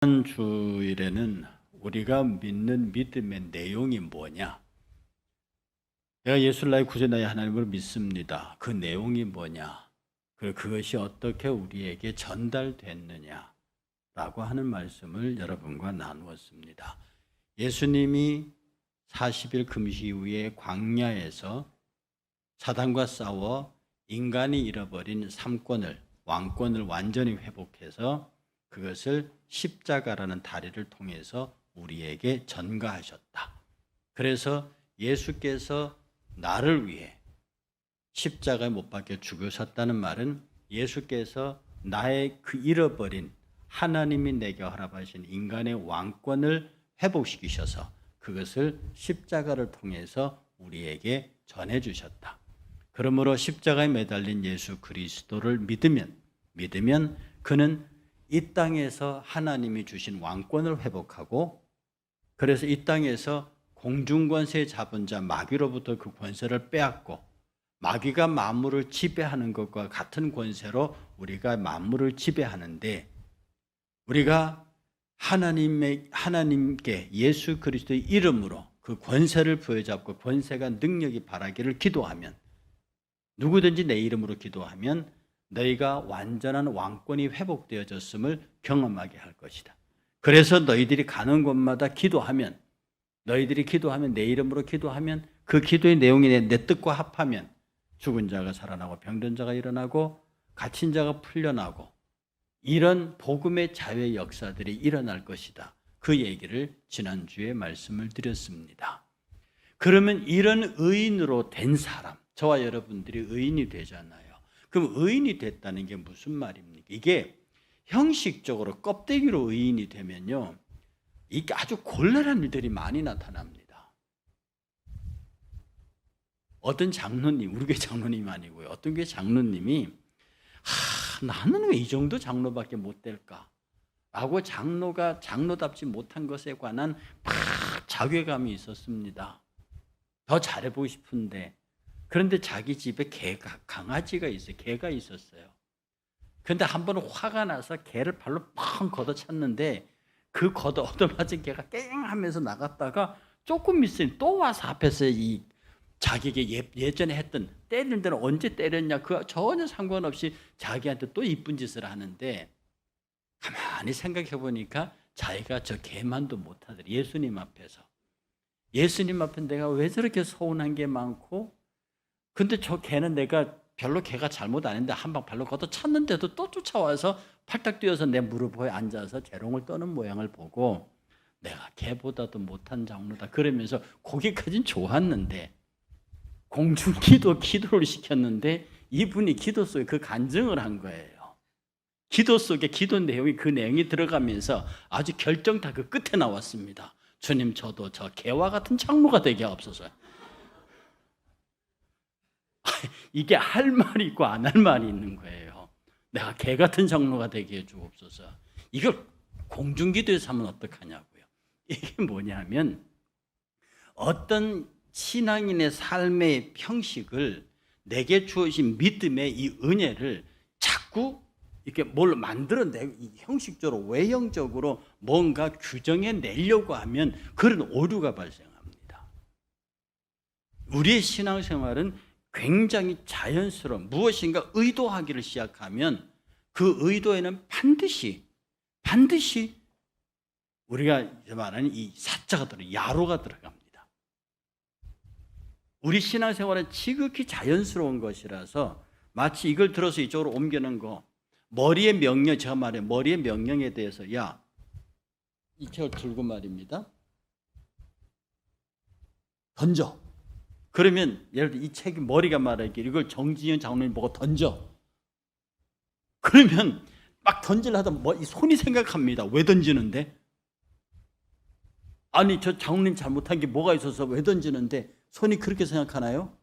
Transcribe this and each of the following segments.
이번 주일에는 우리가 믿는 믿음의 내용이 뭐냐? 내가 예수를 나의 구주 나의 하나님을 믿습니다. 그 내용이 뭐냐? 그리고 그것이 어떻게 우리에게 전달됐느냐? 라고 하는 말씀을 여러분과 나누었습니다. 예수님이 40일 금식 이후에 광야에서 사단과 싸워 인간이 잃어버린 삼권을 왕권을 완전히 회복해서 그것을 십자가라는 다리를 통해서 우리에게 전가하셨다. 그래서 예수께서 나를 위해 십자가에 못 박혀 죽으셨다는 말은 예수께서 나의 그 잃어버린 하나님이 내게 허락하신 인간의 왕권을 회복시키셔서 그것을 십자가를 통해서 우리에게 전해 주셨다. 그러므로 십자가에 매달린 예수 그리스도를 믿으면 믿으면 그는 이 땅에서 하나님이 주신 왕권을 회복하고 그래서 이 땅에서 공중권세 잡은 자 마귀로부터 그 권세를 빼앗고 마귀가 만물을 지배하는 것과 같은 권세로 우리가 만물을 지배하는데 우리가 하나님의 하나님께 예수 그리스도의 이름으로 그 권세를 부여잡고 권세가 능력이 바라기를 기도하면 누구든지 내 이름으로 기도하면 너희가 완전한 왕권이 회복되어졌음을 경험하게 할 것이다. 그래서 너희들이 가는 곳마다 기도하면 너희들이 기도하면 내 이름으로 기도하면 그 기도의 내용이 내, 내 뜻과 합하면 죽은 자가 살아나고 병든 자가 일어나고 갇힌 자가 풀려나고 이런 복음의 자유의 역사들이 일어날 것이다. 그 얘기를 지난주에 말씀을 드렸습니다. 그러면 이런 의인으로 된 사람, 저와 여러분들이 의인이 되잖아요. 그럼 의인이 됐다는 게 무슨 말입니까? 이게 형식적으로 껍데기로 의인이 되면요. 이게 아주 곤란한 일들이 많이 나타납니다. 어떤 장로님, 우리 교회 장로님 아니고요. 어떤 교회 장로님이 하, 나는 왜 이 정도 장로밖에 못 될까? 라고 장로가 장로답지 못한 것에 관한 막 자괴감이 있었습니다. 더 잘해보고 싶은데 그런데 자기 집에 개가 강아지가 있어요. 개가 있었어요. 근데 한 번은 화가 나서 개를 발로 펑 걷어찼는데 그 걷어 얻어맞은 개가 깽 하면서 나갔다가 조금 있으니 또 와서 앞에서 이 자기에게 예, 예전에 했던 때리는 데는 언제 때렸냐 그 전혀 상관없이 자기한테 또 이쁜 짓을 하는데 가만히 생각해 보니까 자기가 저 개만도 못하더라 예수님 앞에서 예수님 앞에 내가 왜 저렇게 서운한 게 많고 근데 저 개는 내가 별로 개가 잘못 안 했는데 한 방 발로 걷어 찼는데도 또 쫓아와서 팔딱 뛰어서 내 무릎에 앉아서 재롱을 떠는 모양을 보고 내가 개보다도 못한 장로다 그러면서 거기까진 좋았는데 공중기도 기도를 시켰는데 이분이 기도 속에 그 간증을 한 거예요. 기도 속에 기도 내용이 그 내용이 들어가면서 아주 결정타 그 끝에 나왔습니다. 주님 저도 저 개와 같은 장로가 되게 없어서요. 이게 할 말이 있고 안 할 말이 있는 거예요. 내가 개 같은 장로가 되게 해 주옵소서. 이걸 공중기도에서 하면 어떡하냐고요. 이게 뭐냐면 어떤 신앙인의 삶의 형식을 내게 주어진 믿음의 이 은혜를 자꾸 이렇게 뭘 만들어내 형식적으로 외형적으로 뭔가 규정해 내려고 하면 그런 오류가 발생합니다. 우리의 신앙생활은 굉장히 자연스러운 무엇인가 의도하기를 시작하면 그 의도에는 반드시 반드시 우리가 말하는 이 사자가 들어 야로가 들어갑니다. 우리 신앙생활은 지극히 자연스러운 것이라서 마치 이걸 들어서 이쪽으로 옮기는 거 머리의 명령 제가 말해 머리의 명령에 대해서 야이 책을 들고 말입니다. 던져. 그러면 예를 들어 이 책이 머리가 말하기 이걸 정진현 장로님 보고 던져. 그러면 막 던질라 하다 뭐, 손이 생각합니다. 왜 던지는데? 아니 저 장로님 잘못한 게 뭐가 있어서 왜 던지는데 손이 그렇게 생각하나요?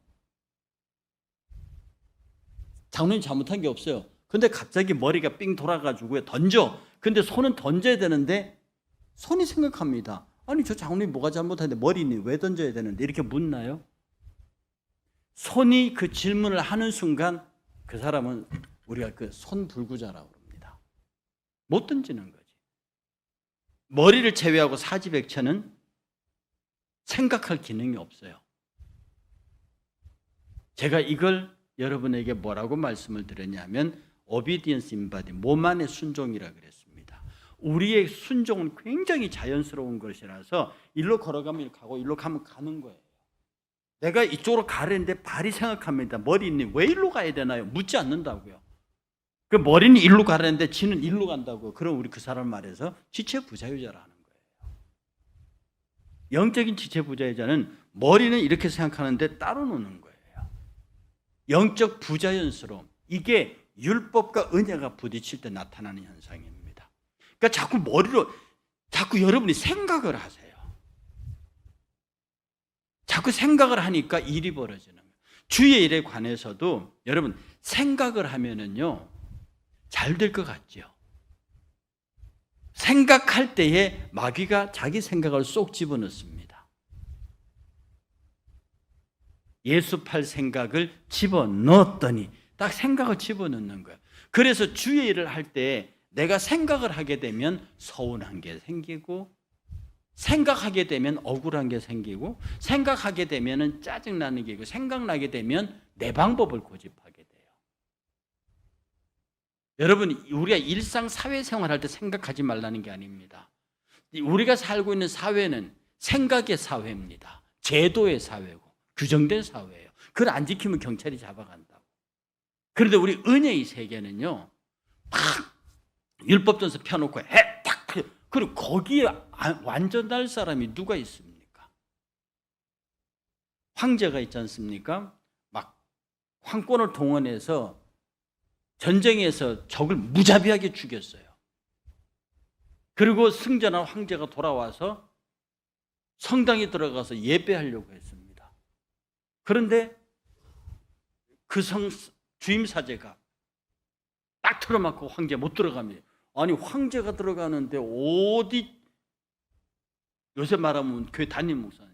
장로님 잘못한 게 없어요. 근데 갑자기 머리가 삥 돌아가지고 던져. 근데 손은 던져야 되는데 손이 생각합니다. 아니 저 장로님 뭐가 잘못했는데 머리니 왜 던져야 되는데 이렇게 묻나요? 손이 그 질문을 하는 순간 그 사람은 우리가 그 손불구자라고 합니다. 못 던지는 거지. 머리를 제외하고 사지백체는 생각할 기능이 없어요. 제가 이걸 여러분에게 뭐라고 말씀을 드렸냐면 obedience in body, 몸 안의 순종이라 그랬습니다. 우리의 순종은 굉장히 자연스러운 것이라서 일로 걸어가면 가고 일로 가면 가는 거예요. 내가 이쪽으로 가려는데 발이 생각합니다. 머리는 왜 일로 가야 되나요? 묻지 않는다고요. 그 머리는 일로 가려는데 지는 일로 간다고요. 그럼 우리 그 사람 말해서 지체 부자유자라는 거예요. 영적인 지체 부자유자는 머리는 이렇게 생각하는데 따로 노는 거예요. 영적 부자연스러움. 이게 율법과 은혜가 부딪힐 때 나타나는 현상입니다. 그러니까 자꾸 머리로 자꾸 여러분이 생각을 하세요. 자꾸 생각을 하니까 일이 벌어지는 거예요. 주의 일에 관해서도 여러분 생각을 하면은요 잘 될 것 같죠. 생각할 때에 마귀가 자기 생각을 쏙 집어넣습니다. 예수팔 생각을 집어넣었더니 딱 생각을 집어넣는 거예요. 그래서 주의 일을 할 때 내가 생각을 하게 되면 서운한 게 생기고 생각하게 되면 억울한 게 생기고 생각하게 되면 짜증 나는 게 있고 생각나게 되면 내 방법을 고집하게 돼요. 여러분 우리가 일상 사회 생활 할 때 생각하지 말라는 게 아닙니다. 우리가 살고 있는 사회는 생각의 사회입니다. 제도의 사회고 규정된 사회예요. 그걸 안 지키면 경찰이 잡아간다고. 그런데 우리 은혜의 세계는요. 탁 율법 전서 펴놓고 해. 그리고 거기에 아- 완전할 사람이 누가 있습니까? 황제가 있지 않습니까? 막 황권을 동원해서 전쟁에서 적을 무자비하게 죽였어요. 그리고 승전한 황제가 돌아와서 성당에 들어가서 예배하려고 했습니다. 그런데 그 성 주임 사제가 딱 틀어막고 황제 못 들어가면 아니 황제가 들어가는데 어디 요새 말하면 교회 담임 목사님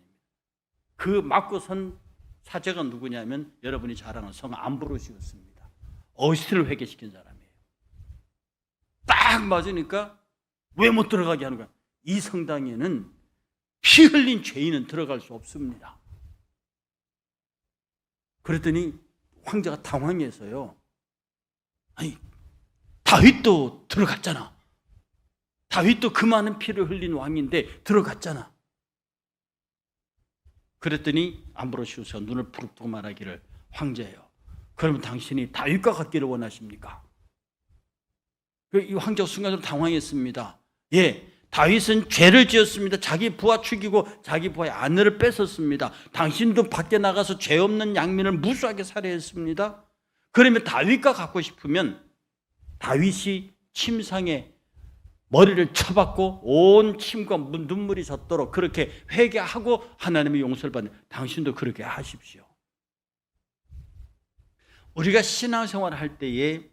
그 맞고 선 사제가 누구냐면 여러분이 잘 아는 성 암브로시였습니다. 어시를 회개시킨 사람이에요. 딱 맞으니까 왜 못 들어가게 하는 거야? 이 성당에는 피 흘린 죄인은 들어갈 수 없습니다. 그랬더니 황제가 당황해서요. 아니 다윗도 들어갔잖아. 다윗도 그 많은 피를 흘린 왕인데 들어갔잖아. 그랬더니 암브로시우스가 눈을 부릅뜨고 말하기를 황제요. 그러면 당신이 다윗과 같기를 원하십니까? 그이 황제가 순간적으로 당황했습니다. 예, 다윗은 죄를 지었습니다. 자기 부하 죽이고 자기 부하의 아내를 뺏었습니다. 당신도 밖에 나가서 죄 없는 양민을 무수하게 살해했습니다. 그러면 다윗과 갖고 싶으면 다윗이 침상에 머리를 쳐박고 온 침과 문- 눈물이 젖도록 그렇게 회개하고 하나님의 용서를 받는 당신도 그렇게 하십시오. 우리가 신앙생활 할 때에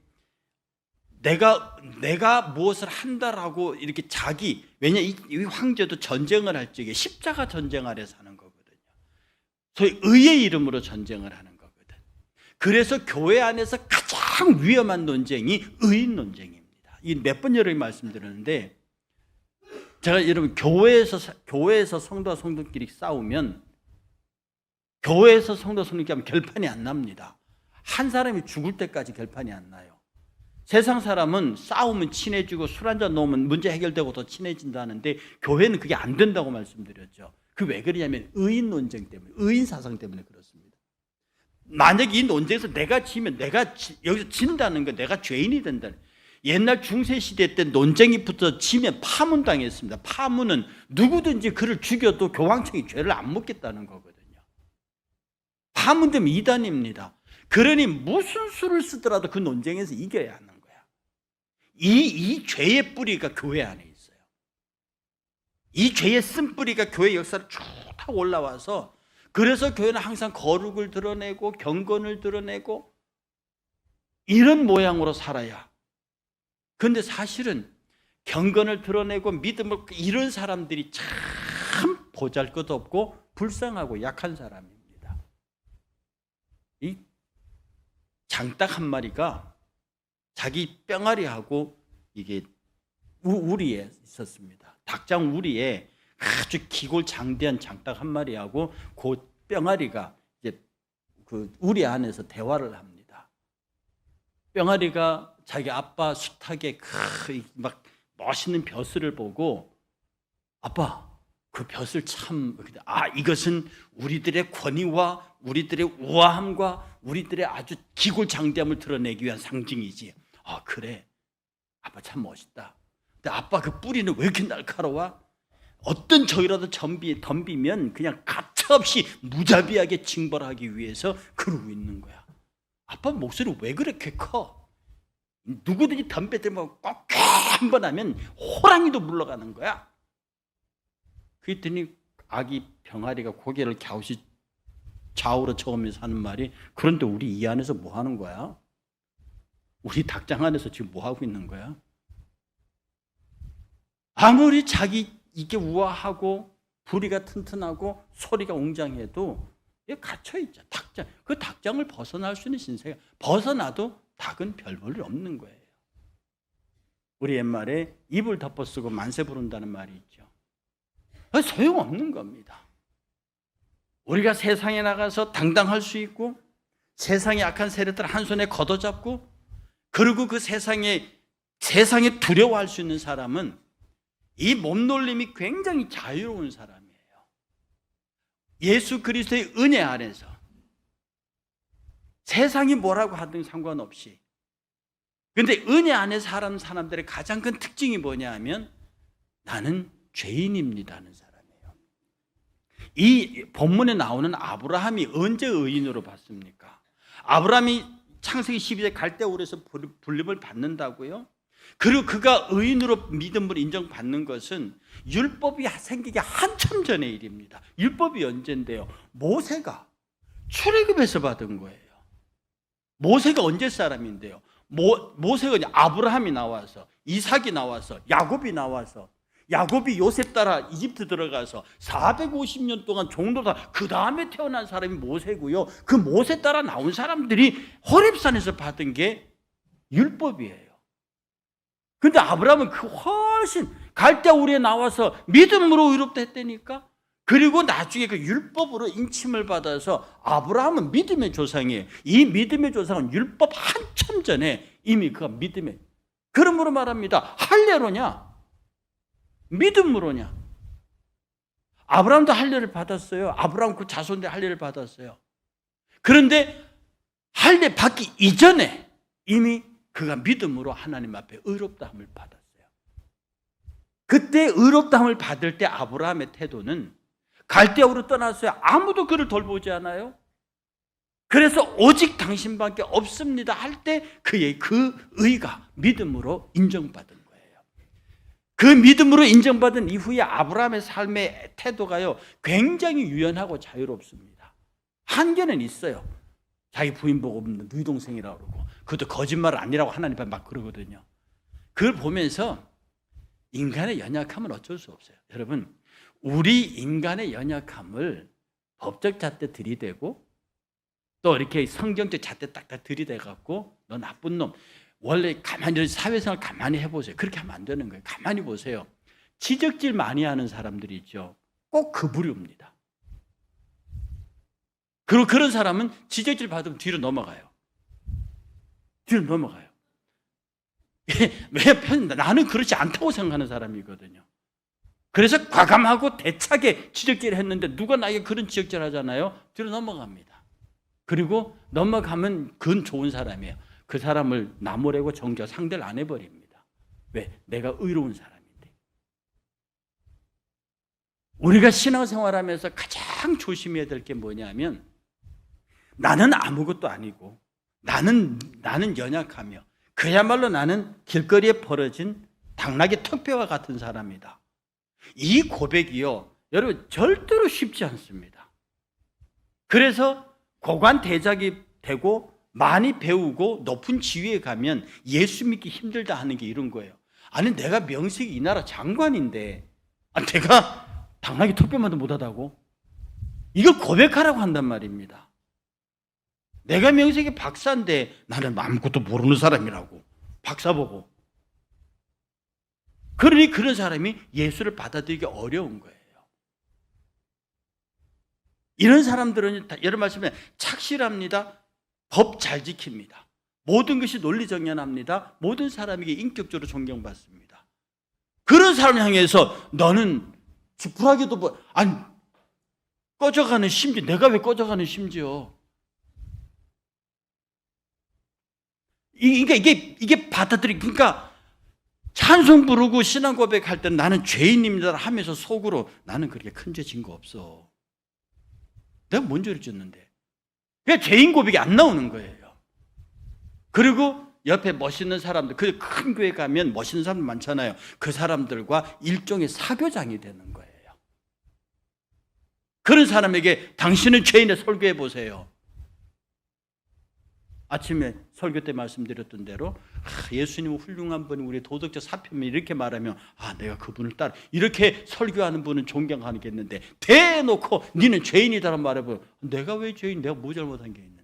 내가 내가 무엇을 한다라고 이렇게 자기 왜냐 이, 이 황제도 전쟁을 할 적에 십자가 전쟁 아래서 하는 거거든요. 소위 의의 이름으로 전쟁을 하는 거거든. 그래서 교회 안에서 가장 위험한 논쟁이 의인 논쟁입니다. 이 몇 번 여러 번 말씀드렸는데 제가 여러분 교회에서 사- 교회에서 성도와 성도끼리 싸우면 교회에서 성도 성도끼리 하면 결판이 안 납니다. 한 사람이 죽을 때까지 결판이 안 나요. 세상 사람은 싸우면 친해지고 술 한잔 놓으면 문제 해결되고 더 친해진다는데 교회는 그게 안 된다고 말씀드렸죠. 그 왜 그러냐면 의인 논쟁 때문에, 의인 사상 때문에 그렇습니다. 만약 이 논쟁에서 내가 지면 내가 지- 여기서 진다는 거 내가 죄인이 된다. 옛날 중세 시대 때 논쟁이 붙어 지면 파문 당했습니다. 파문은 누구든지 그를 죽여도 교황청이 죄를 안 묻겠다는 거거든요. 파문되면 이단입니다. 그러니 무슨 수를 쓰더라도 그 논쟁에서 이겨야 하는 거야. 이, 이 죄의 뿌리가 교회 안에 있어요. 이 죄의 쓴뿌리가 교회 역사를 쭉 타고 올라와서 그래서 교회는 항상 거룩을 드러내고 경건을 드러내고 이런 모양으로 살아야. 그런데 사실은 경건을 드러내고 믿음을 이런 사람들이 참 보잘 것 없고 불쌍하고 약한 사람입니다. 이 장닭 한 마리가 자기 뿅아리하고 이게 우- 우리에 있었습니다. 닭장 우리에 아주 기골장대한 장닭 한 마리하고 그 뿅아리가 이제 그 우리 안에서 대화를 합니다. 뿅아리가 자기 아빠 숱하게 그막 멋있는 벼슬을 보고 아빠 그 벼슬 참 아 이것은 우리들의 권위와 우리들의 우아함과 우리들의 아주 기골장대함을 드러내기 위한 상징이지. 아 그래 아빠 참 멋있다. 근데 아빠 그 뿌리는 왜 이렇게 날카로워? 어떤 적이라도 전비, 덤비면 그냥 가차없이 무자비하게 징벌하기 위해서 그러고 있는 거야. 아빠 목소리 왜 그렇게 커? 누구든지 덤벼들면 꼭한번 하면 호랑이도 물러가는 거야. 그랬더니 아기 병아리가 고개를 갸웃이 좌우로 저으면서 하는 말이 그런데 우리 이 안에서 뭐 하는 거야? 우리 닭장 안에서 지금 뭐 하고 있는 거야? 아무리 자기 이게 우아하고 부리가 튼튼하고 소리가 웅장해도 갇혀 있죠. 닭장. 그 닭장을 벗어날 수 있는 신세가 벗어나도 닭은 별 볼일 없는 거예요. 우리 옛말에 입을 덮어 쓰고 만세 부른다는 말이 있죠. 소용 없는 겁니다. 우리가 세상에 나가서 당당할 수 있고 세상의 악한 세력들 한 손에 걷어잡고 그리고 그 세상에 세상에 두려워할 수 있는 사람은 이 몸놀림이 굉장히 자유로운 사람이에요. 예수 그리스도의 은혜 안에서 세상이 뭐라고 하든 상관없이 근데 은혜 안에 사람 사람들의 가장 큰 특징이 뭐냐 하면 나는 죄인입니다는 사람이에요. 이 본문에 나오는 아브라함이 언제 의인으로 봤습니까? 아브라함이 창세기 12절 갈대울에서 불림을 받는다고요? 그리고 그가 의인으로 믿음을 인정받는 것은 율법이 생기기 한참 전의 일입니다. 율법이 언젠데요? 모세가 출애굽에서 받은 거예요. 모세가 언제 사람인데요? 모, 모세가 아브라함이 나와서 이삭이 나와서 야곱이 나와서 야곱이 요셉 따라 이집트 들어가서 450년 동안 종로다 그 다음에 태어난 사람이 모세고요. 그 모세 따라 나온 사람들이 호렙산에서 받은 게 율법이에요. 근데 아브라함은 그 훨씬 갈대 우리에 나와서 믿음으로 의롭다 했다니까. 그리고 나중에 그 율법으로 인침을 받아서 아브라함은 믿음의 조상이에요. 이 믿음의 조상은 율법 한참 전에 이미 그가 믿음의 그러므로 말합니다. 할례로냐? 믿음으로냐? 아브라함도 할례를 받았어요. 아브라함 그 자손들 할례를 받았어요. 그런데 할례 받기 이전에 이미 그가 믿음으로 하나님 앞에 의롭다함을 받았어요. 그때 의롭다함을 받을 때 아브라함의 태도는 갈대아우로 떠났어요. 아무도 그를 돌보지 않아요. 그래서 오직 당신밖에 없습니다 할 때 그의 그 의가 믿음으로 인정받은 거예요. 그 믿음으로 인정받은 이후에 아브라함의 삶의 태도가요 굉장히 유연하고 자유롭습니다. 한계는 있어요. 자기 부인 보고 누이 동생이라고 그러고 그것도 거짓말 아니라고 하나님 앞에 막 그러거든요. 그걸 보면서 인간의 연약함은 어쩔 수 없어요. 여러분, 우리 인간의 연약함을 법적 잣대 들이대고 또 이렇게 성경적 잣대 딱딱 들이대 갖고 너 나쁜 놈 원래 가만히 사회생활 가만히 해보세요. 그렇게 하면 안 되는 거예요. 가만히 보세요. 지적질 많이 하는 사람들이 있죠. 꼭 그 부류입니다. 그리고 그런 사람은 지적질 받으면 뒤로 넘어가요. 뒤로 넘어가요. 왜 편, 나는 그렇지 않다고 생각하는 사람이거든요. 그래서 과감하고 대차게 지적질을 했는데 누가 나에게 그런 지적질 하잖아요. 뒤로 넘어갑니다. 그리고 넘어가면 그건 좋은 사람이에요. 그 사람을 나무래고 정죄 상대를 안 해버립니다. 왜? 내가 의로운 사람인데. 우리가 신앙생활하면서 가장 조심해야 될 게 뭐냐면 나는 아무것도 아니고 나는 나는 연약하며 그야말로 나는 길거리에 벌어진 당나귀 턱뼈와 같은 사람이다. 이 고백이요. 여러분 절대로 쉽지 않습니다. 그래서 고관 대작이 되고 많이 배우고 높은 지위에 가면 예수 믿기 힘들다 하는 게 이런 거예요. 아니 내가 명색이 이 나라 장관인데 아, 내가 당나귀 턱뼈만도 못하다고? 이걸 고백하라고 한단 말입니다. 내가 명색이 박사인데 나는 아무것도 모르는 사람이라고 박사 보고 그러니 그런 사람이 예수를 받아들이기 어려운 거예요. 이런 사람들은 다- 여러 말씀에 착실합니다. 법 잘 지킵니다. 모든 것이 논리정연합니다. 모든 사람에게 인격적으로 존경받습니다. 그런 사람을 향해서 너는 불하게도 뭐, 아니, 꺼져가는 심지, 내가 왜 꺼져가는 심지어. 이- 이게, 이게, 이게 받아들이, 그러니까 찬송 부르고 신앙 고백할 때는 나는 죄인입니다 하면서 속으로 나는 그렇게 큰 죄 진 거 없어. 내가 뭔 죄를 졌는데. 그냥 죄인 고백이 안 나오는 거예요. 그리고 옆에 멋있는 사람들, 그 큰 교회 가면 멋있는 사람들 많잖아요. 그 사람들과 일종의 사교장이 되는 거예요. 그런 사람에게 당신은 죄인의 설교해 보세요. 아침에 설교 때 말씀드렸던 대로 아, 예수님은 훌륭한 분이 우리 도덕적 사표면 이렇게 말하면 아 내가 그분을 따라 이렇게 설교하는 분은 존경하겠는데 대놓고 니는 죄인이다라는 말해보면 내가 왜 죄인 내가 뭐 잘못한 게 있는데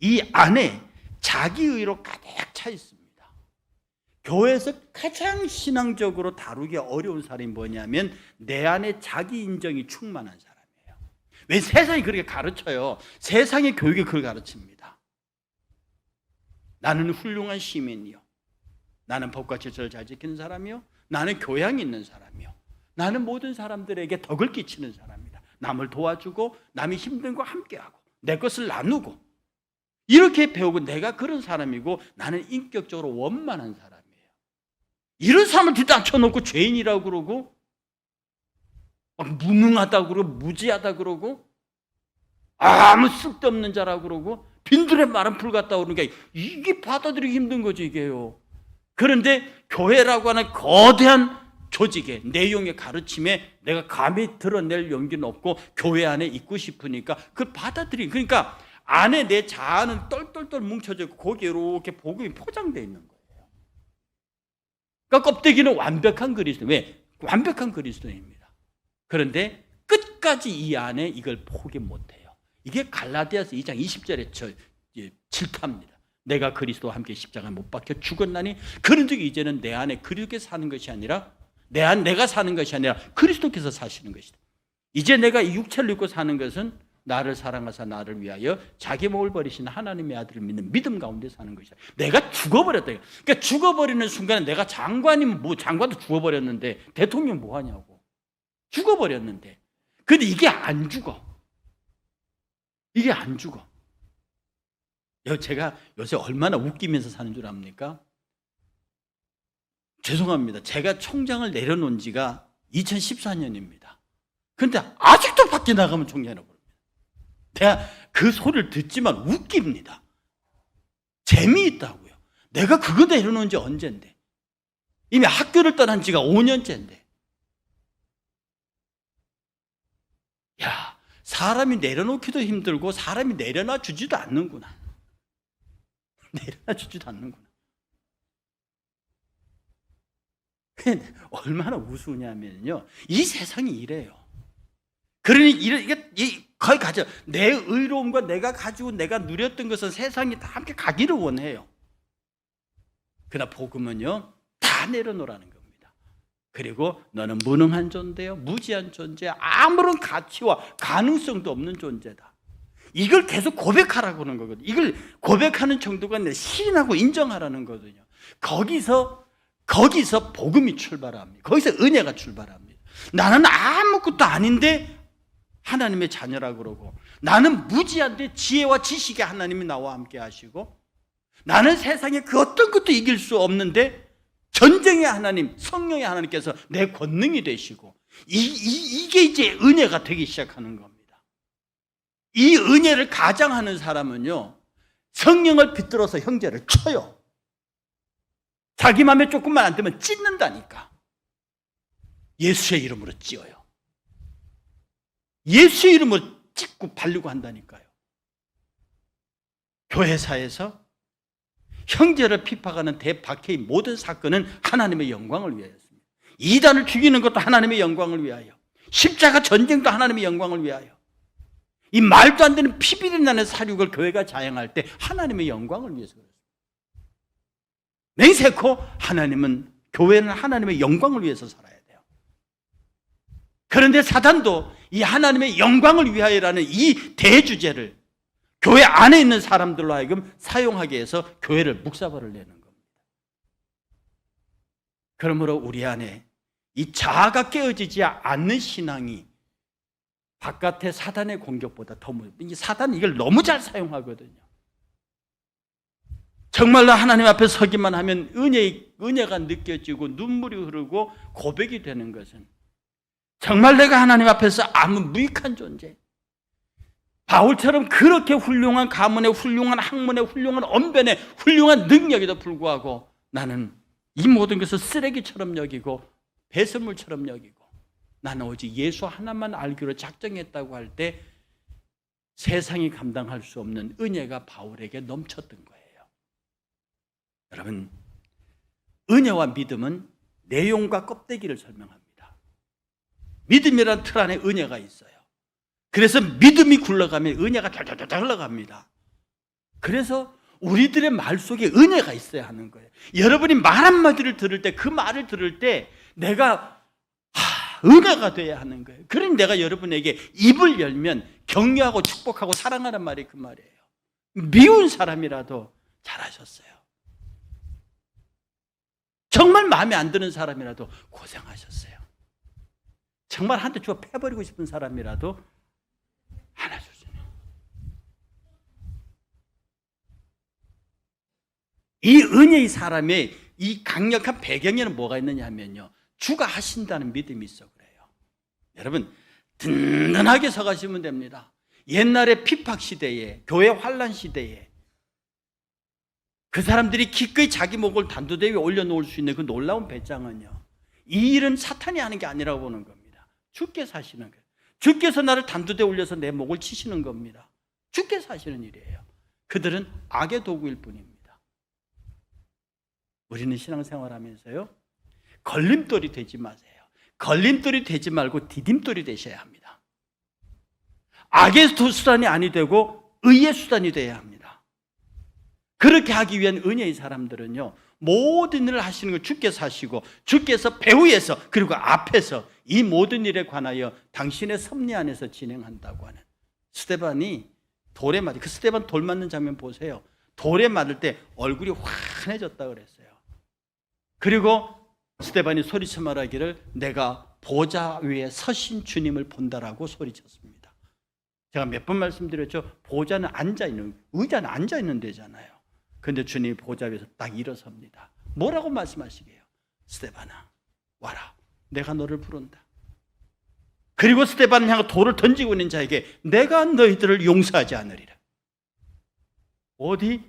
이 안에 자기의로 가득 차 있습니다. 교회에서 가장 신앙적으로 다루기 어려운 사람이 뭐냐면 내 안에 자기 인정이 충만한 사람이에요. 왜 세상이 그렇게 가르쳐요? 세상의 교육이 그걸 가르칩니다. 나는 훌륭한 시민이요. 나는 법과 질서를 잘 지키는 사람이요. 나는 교양이 있는 사람이요. 나는 모든 사람들에게 덕을 끼치는 사람이다. 남을 도와주고 남이 힘든 거 함께하고 내 것을 나누고 이렇게 배우고 내가 그런 사람이고 나는 인격적으로 원만한 사람이에요. 이런 사람을 뒤다 쳐놓고 죄인이라고 그러고 막 무능하다고 그러고 무지하다 그러고 아무 쓸데없는 자라고 그러고 빈들의 말은 불 같다 그러는 게 이게 받아들이기 힘든 거지 이게요. 그런데 교회라고 하는 거대한 조직의 내용의 가르침에 내가 감히 드러낼 용기는 없고 교회 안에 있고 싶으니까 그걸 받아들이 그러니까 안에 내 자아는 똘똘똘 뭉쳐져 있고 거기에 이렇게 복음이 포장되어 있는 거예요. 그러니까 껍데기는 완벽한 그리스도 왜? 완벽한 그리스도입니다. 그런데 끝까지 이 안에 이걸 포기 못해요. 이게 갈라디아서 2장 20절에 저 예, 질타입니다. 내가 그리스도와 함께 십자가에 못 박혀 죽었나니 그런즉 이제는 내 안에 그렇게 사는 것이 아니라 내 안 내가 사는 것이 아니라 그리스도께서 사시는 것이다. 이제 내가 이 육체를 입고 사는 것은 나를 사랑하사 나를 위하여 자기 몸을 버리신 하나님의 아들을 믿는 믿음 가운데 사는 것이다. 내가 죽어버렸다. 그러니까 죽어버리는 순간에 내가 장관이면 뭐 장관도 죽어버렸는데 대통령 뭐 하냐고. 죽어버렸는데. 근데 이게 안 죽어. 이게 안 죽어. 여- 제가 요새 얼마나 웃기면서 사는 줄 압니까? 죄송합니다. 제가 총장을 내려놓은 지가 2014년입니다. 근데 아직도 밖에 나가면 총장이라고 부릅니다. 내가 그 소리를 듣지만 웃깁니다. 재미있다고요. 내가 그거 내려놓은 지 언젠데. 이미 학교를 떠난 지가 5년째인데. 야, 사람이 내려놓기도 힘들고 사람이 내려놔 주지도 않는구나. 내려놔 주지도 않는구나. 얼마나 우스우냐면요. 이 세상이 이래요. 그러니 이게 이- 거의 가져. 내 의로움과 내가 가지고 내가 누렸던 것은 세상이 다 함께 가기를 원해요. 그러나 복음은요. 다 내려놓으라는 겁니다. 그리고 너는 무능한 존재요. 무지한 존재. 아무런 가치와 가능성도 없는 존재다. 이걸 계속 고백하라고 하는 거거든요. 이걸 고백하는 정도가 아니라 시인하고 인정하라는 거거든요. 거기서 거기서 복음이 출발합니다. 거기서 은혜가 출발합니다. 나는 아무것도 아닌데 하나님의 자녀라 그러고 나는 무지한데 지혜와 지식의 하나님이 나와 함께 하시고 나는 세상에 그 어떤 것도 이길 수 없는데 전쟁의 하나님, 성령의 하나님께서 내 권능이 되시고 이, 이, 이게 이제 은혜가 되기 시작하는 겁니다. 이 은혜를 가장하는 사람은요 성령을 붙들어서 형제를 쳐요. 자기 마음에 조금만 안 되면 찢는다니까. 예수의 이름으로 찌어요. 예수의 이름으로 찍고 바르고 한다니까요. 교회사에서 형제를 핍박하는 대박해의 모든 사건은 하나님의 영광을 위하였습니다. 이단을 죽이는 것도 하나님의 영광을 위하여. 십자가 전쟁도 하나님의 영광을 위하여. 이 말도 안 되는 피비린 나는 사륙을 교회가 자행할 때 하나님의 영광을 위해서 그렇습니다. 맹세코 하나님은 교회는 하나님의 영광을 위해서 살아야 돼요. 그런데 사단도 이 하나님의 영광을 위하여라는 이 대주제를 교회 안에 있는 사람들로 하여금 사용하게 해서 교회를 묵사발을 내는 겁니다. 그러므로 우리 안에 이 자아가 깨어지지 않는 신앙이 바깥의 사단의 공격보다 더 무. 이 사단 이걸 너무 잘 사용하거든요. 정말로 하나님 앞에 서기만 하면 은혜 은혜가 느껴지고 눈물이 흐르고 고백이 되는 것은 정말 내가 하나님 앞에서 아무 무익한 존재. 바울처럼 그렇게 훌륭한 가문에 훌륭한 학문에 훌륭한 언변에 훌륭한 능력에도 불구하고 나는 이 모든 것을 쓰레기처럼 여기고 배설물처럼 여기고 나는 오직 예수 하나만 알기로 작정했다고 할 때 세상이 감당할 수 없는 은혜가 바울에게 넘쳤던 거예요. 여러분, 은혜와 믿음은 내용과 껍데기를 설명합니다. 믿음이란 틀 안에 은혜가 있어요. 그래서 믿음이 굴러가면 은혜가 덜덜덜 흘러갑니다. 그래서 우리들의 말 속에 은혜가 있어야 하는 거예요. 여러분이 말 한마디를 들을 때 그 말을 들을 때 내가 하, 은혜가 돼야 하는 거예요. 그러니 내가 여러분에게 입을 열면 격려하고 축복하고 사랑하는 말이 그 말이에요. 미운 사람이라도 잘하셨어요. 정말 마음에 안 드는 사람이라도 고생하셨어요. 정말 한테 주어 패버리고 싶은 사람이라도 주세요. 이 은혜의 사람의 이 강력한 배경에는 뭐가 있느냐 하면요. 주가 하신다는 믿음이 있어 그래요. 여러분, 든든하게 서가시면 됩니다. 옛날에 피팍 시대에, 교회 환란 시대에 그 사람들이 기꺼이 자기 목을 단두대 위에 올려놓을 수 있는 그 놀라운 배짱은요. 이 일은 사탄이 하는 게 아니라고 보는 겁니다. 주께서 하시는 거예요. 주께서 나를 단두대 올려서 내 목을 치시는 겁니다. 주께서 하시는 일이에요. 그들은 악의 도구일 뿐입니다. 우리는 신앙생활 하면서요. 걸림돌이 되지 마세요. 걸림돌이 되지 말고 디딤돌이 되셔야 합니다. 악의 수단이 아니 되고 의의 수단이 되어야 합니다. 그렇게 하기 위한 은혜의 사람들은요, 모든 일을 하시는 걸 주께서 하시고, 주께서 배후에서, 그리고 앞에서 이 모든 일에 관하여 당신의 섭리 안에서 진행한다고 하는 스테반이 돌에 맞이, 그 스테반 돌 맞는 장면 보세요. 돌에 맞을 때 얼굴이 환해졌다 그랬어요. 그리고 스테반이 소리쳐 말하기를 내가 보좌 위에 서신 주님을 본다라고 소리쳤습니다. 제가 몇 번 말씀드렸죠. 보좌는 앉아 있는, 의자는 앉아 있는 데잖아요. 근데 주님이 보좌 위에서 딱 일어섭니다. 뭐라고 말씀하시게요? 스테반아, 와라. 내가 너를 부른다. 그리고 스테반을 향해 돌을 던지고 있는 자에게 내가 너희들을 용서하지 않으리라. 어디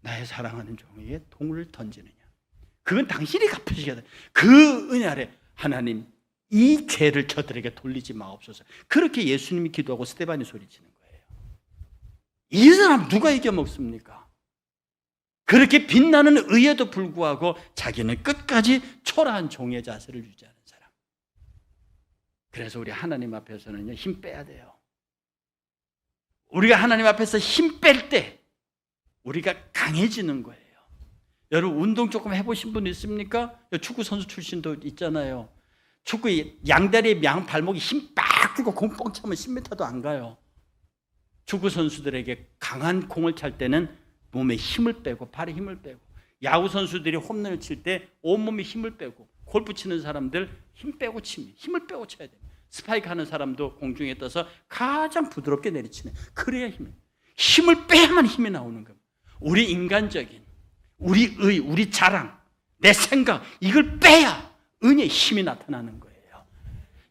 나의 사랑하는 종에게 동을 던지느냐. 그건 당신이 갚으시게 돼. 그 은혜 아래 하나님 이 죄를 저들에게 돌리지 마옵소서. 그렇게 예수님이 기도하고 스테반이 소리치는 거예요. 이 사람 누가 이겨 먹습니까? 그렇게 빛나는 의에도 불구하고 자기는 끝까지 초라한 종의 자세를 유지하는. 그래서 우리 하나님 앞에서는요, 힘 빼야 돼요. 우리가 하나님 앞에서 힘 뺄 때, 우리가 강해지는 거예요. 여러분, 운동 조금 해보신 분 있습니까? 축구 선수 출신도 있잖아요. 축구 양다리 양 발목이 힘 빡 주고 공 뻥 차면 10m도 안 가요. 축구 선수들에게 강한 공을 찰 때는 몸에 힘을 빼고 팔에 힘을 빼고 야구 선수들이 홈런을 칠 때 온몸에 힘을 빼고 골프 치는 사람들 힘 빼고 치면 힘을 빼고 쳐야 돼요. 스파이크 하는 사람도 공중에 떠서 가장 부드럽게 내리치네. 그래야 힘이 힘을 빼야만 힘이 나오는 겁니다. 우리 인간적인 우리 의, 우리 자랑, 내 생각 이걸 빼야 은혜의 힘이 나타나는 거예요.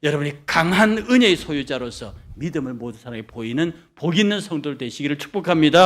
여러분이 강한 은혜의 소유자로서 믿음을 모든 사람에게 보이는 복 있는 성도들 되시기를 축복합니다.